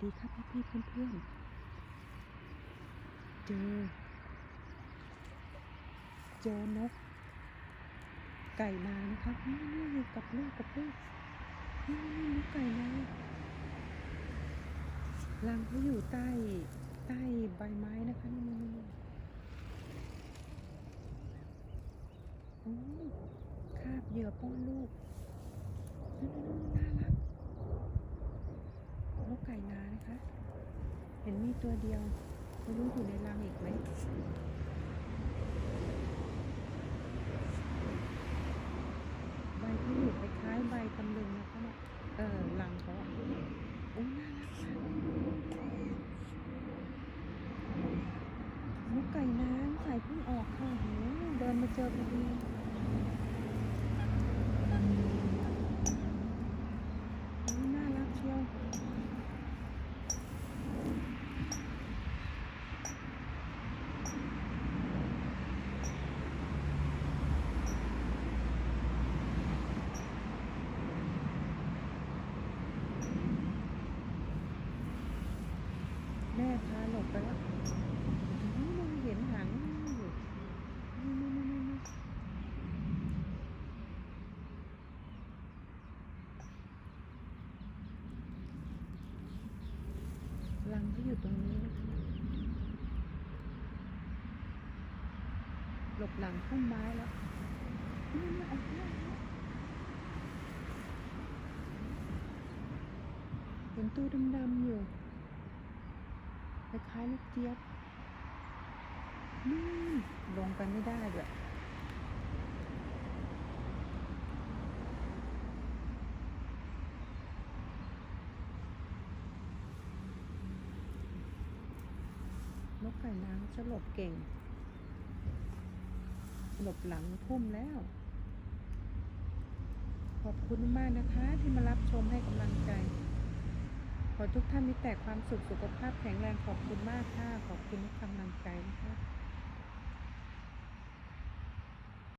ดีครับพี่พี่ๆเพื่อนๆเจอ เจอนก ไก่นานะครับนี่นี่อยู่กับลูกกับลูกนี่นี่นกไก่นารังเขาอยู่ใต้ใต้ใบไม้นะคะนี่นี่คาบเหยื่อป้อนลูกนั่นนั่นน่ารัก นกไก่นานะคะ เห็ นมีตัวเดียวไม่รู้อยู่ในรังอีกไหมใบที่อยู่คล้ายๆใบตำลึงนะคะเนี่ยเออรังเขาอะโอ้น่ารักมากนกไก่น้ำใสายเพิ่งออกค่ะโหเดินมาเจอพอดีโอ้น่ารักเชียว แม่พาหลบไปแล้วมันเห็นหางอยู่รังที่อยู่ตรงนี้นะคะหลบหลังพุ่มไม้แล้วนี่นี่ออกแล้วเห็นตัวดำๆอยู่ คล้ายๆลูกเจี๊ยบนู่ลงไปไม่ได้ด้วยนกไก่น้ำจะหลบเก่ง หลบหลังพุ่มแล้ว ขอบคุณมากนะคะที่มารับชมให้กำลังใจ ขอทุกท่านมีแต่ความสุขสุขภาพแข็งแรงขอบคุณมากค่ะขอบคุณค่ะ